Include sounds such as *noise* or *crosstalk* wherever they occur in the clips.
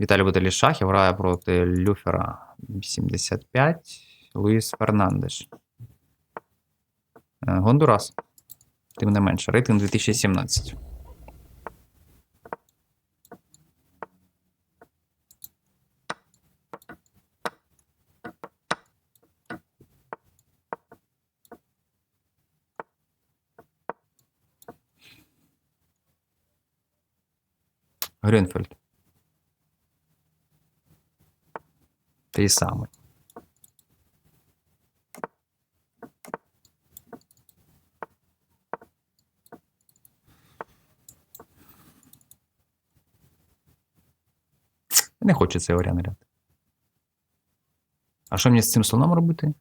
Віталій Бутелі Шахів грає проти Люфера 75. Луїс Фернандеш. Е, Гондурас. Тим не менше. Рейтинг 2017. Грюнфельд. Той самий. Не хочу цей варіант. А що мені з цим слоном робити?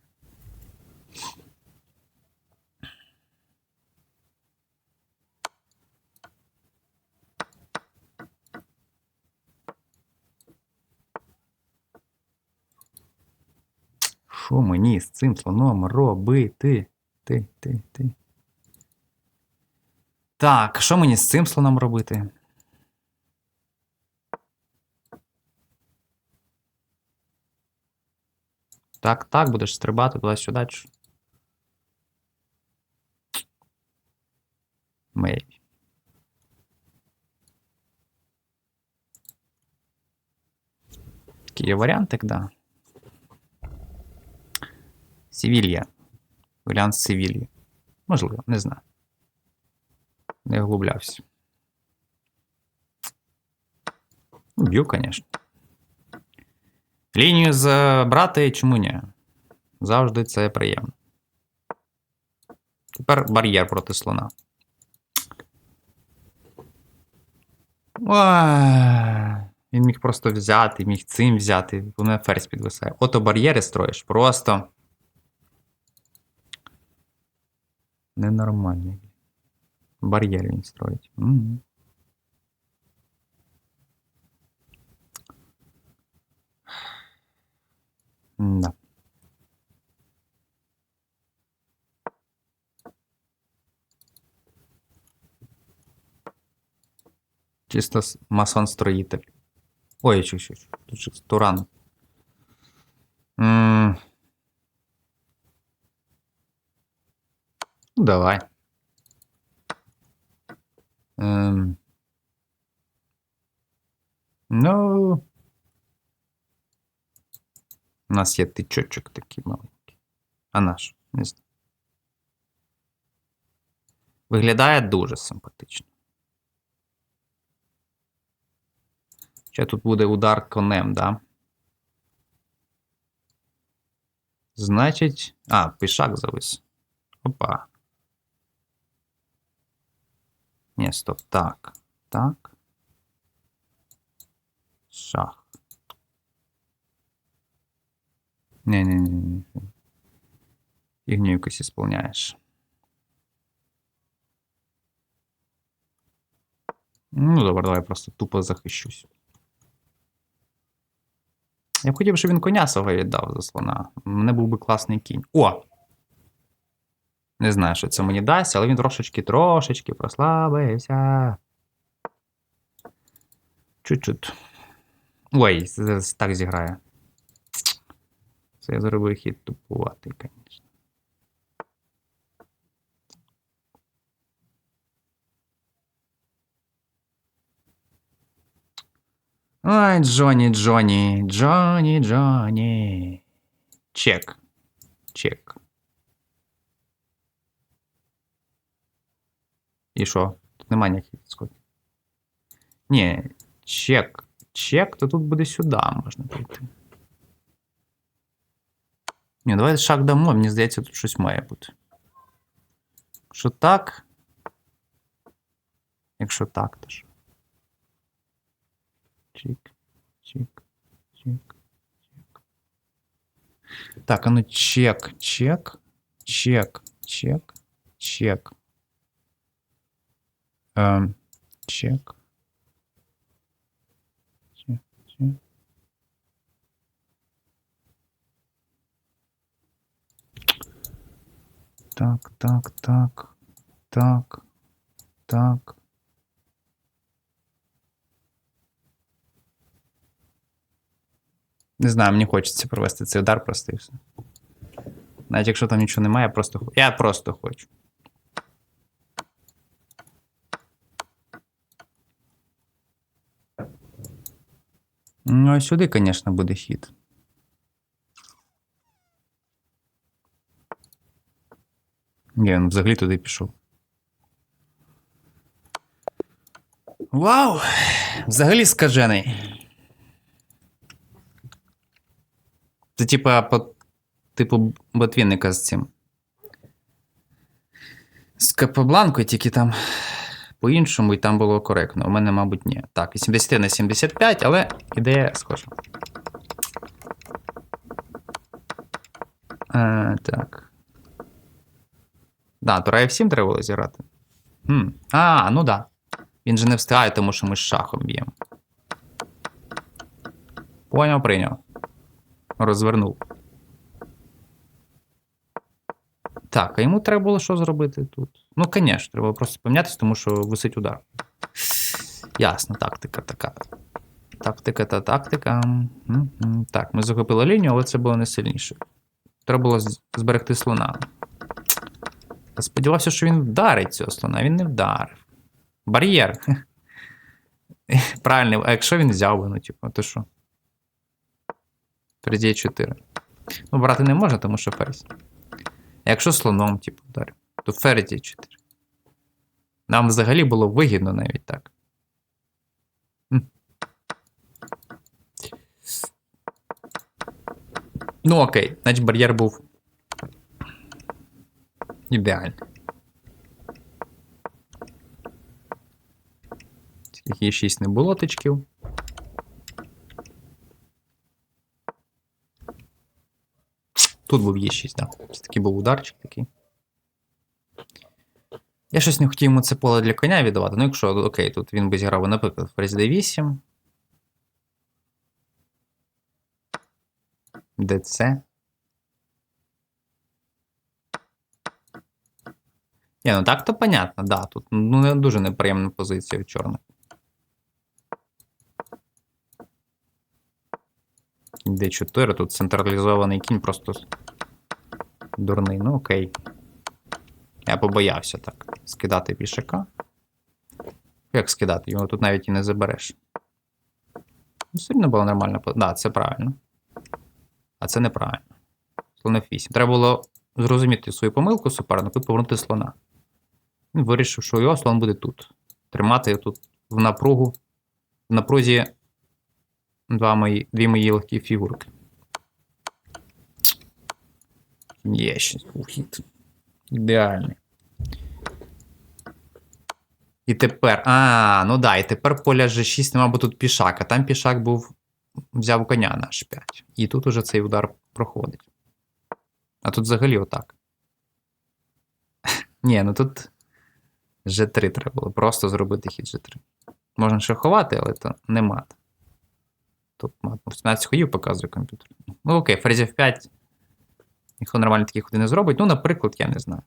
Що мені з цим слоном робити? Ти, ти, ти. Так, що мені з цим слоном робити? Так, так, будеш стрибати туди-сюди. Мей. Такий є варіантик, да. Севілья. Варіант Севільї. Можливо, не знаю. Не вглублявся. Б'ю, звісно. Лінію забрати чому ні? Завжди це приємно. Тепер бар'єр проти слона. Він міг просто взяти, міг цим взяти. У ферзь підвисає. Ото бар'єри строїш. Просто. Ненормальний. Бар'єр він строїть. Мгм. Да. Чисто с- масон-строїтель. Ой, чу, чу, чу. Тут же Туран. М. Ну, давай. Ем. Ну. У нас є тичочок такий маленький. А наш? Не знаю. Виглядає дуже симпатично. Ще тут буде удар конем, да? Значить. А, пішак завис. Опа. Ні, стоп. Так. Так. Шах. Не-не-не. Фігню якусь ісполняєш. Ну, добре, давай просто тупо захищусь. Я б хотів, щоб він коня свого віддав за слона. Мене був би класний кінь. О! Не знаю, що це мені дасть, але він трошечки, трошечки прослабився. Чуть-чуть. Ой, так зіграє. Це я зробив хід тупуватий, звісно. Ой, Джоні, Джоні, Джоні, Джоні. Чек. Чек. І що? Тут нема ніяких відскоків. Ні, чек. Чек, то тут буде сюди можна прийти. Ні, давай шаг дамо, мені здається, тут щось має бути. Якщо так. Якщо так, то що? Чик, чик, чик, чик. Так, а ну чек, чек, чек, чек, чек. Ем, чек. Чек, чек. Так, так, так, так, так. Не знаю, мені хочеться провести цей удар просто і все. Навіть якщо там нічого немає, я просто, я просто хочу. Ну, сюди, звісно, буде хід. Ні, він взагалі туди пішов. Вау! Взагалі скажений. Це типа по типу ботвінника з цим. З Капобланкою, тільки там по-іншому, і там було коректно. У мене, мабуть, ні. Так, 80 на 75, але ідея схожа. Е, так. Да, Тура F7 треба було зіграти. Хм. А, ну да. Він же не встигає, тому що ми з шахом б'ємо. Поняв, прийняв. Розвернув. Так, а йому треба було що зробити тут? Ну, звісно, треба просто помінятися, тому що висить удар. Ясно, тактика така. Тактика та тактика. Так, ми захопили лінію, але це було не сильніше. Треба було зберегти слона. Я сподівався, що він вдарить цього слона, він не вдарив. Бар'єр. *laughs* Правильно, а якщо він взяв би, ну, типу, то що? Ферзь 4. Ну, брати не можна, тому що ферзь. Якщо слоном, типу, вдарив, то ферзь 4. Нам взагалі було вигідно навіть так. М. Ну, окей, значить бар'єр був ідеальний. Тільки є 6 не було тичків. Тут був Є6, так. Да. Це такий був ударчик такий. Я щось не хотів йому це поле для коня віддавати. Ну, якщо, окей, тут він би зіграв, наприклад, ферзь d8. ДЦ. Ні, ну так то понятно, да. Тут ну, не дуже неприємна позиція в чорних. D4, тут централізований кінь просто дурний. Ну окей. Я побоявся так. Скидати пішака. Як скидати? Його тут навіть і не забереш. Ну, Сильно було нормально. Так, да, це правильно. А це неправильно. Слон F8. Треба було зрозуміти свою помилку супернику і повернути слона. Він вирішив, що його слон буде тут. Тримати тут в напругу. В напрузі два мої, дві мої легкі фігурки. Є ще ухід. Ідеальний. І тепер. А, ну да, і тепер поля G6 нема, бо тут пішак, а там пішак був. Взяв коня на H5. І тут уже цей удар проходить. А тут взагалі отак. *laughs* Ні, ну тут G3 треба було просто зробити хід G3. Можна ще ховати, але то не мат. Тут мат. 17 ходів показує комп'ютер. Ну окей, ферзь F5. Ніхто нормально такі ходи не зробить. Ну, наприклад, я не знаю.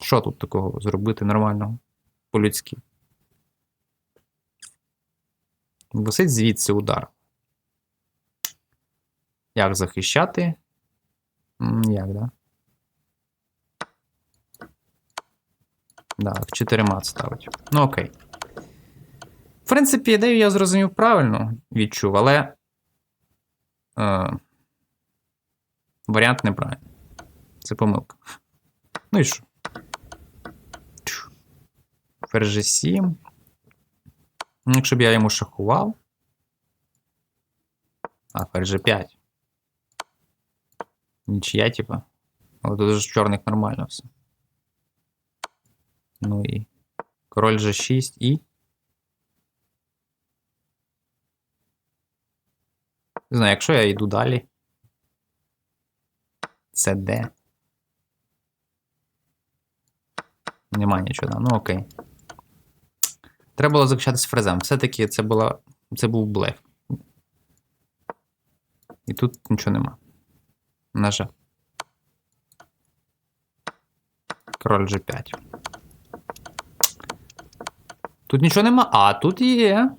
Що тут такого зробити нормального? По-людськи. Висить звідси удар. Як захищати? Як, да? Да, 4 мат ставить. Ну, окей. В принципі, ідею я зрозумів правильно відчув, але. Е, варіант неправильний. Це помилка. Ну і що? Ферзь 7. Ну, Якщо б я йому шахував. А, ферзь 5. Нічия, типа. Але тут ж в чорних нормально все. Ну і. Король G6 і. Не знаю, якщо я йду далі. Це де? Нема нічого. Ну окей. Треба було захищатися фрезем. Все-таки це була. Це був блеф. І тут нічого нема. На жаль. Король G5. Тут нічого нема. А, тут є.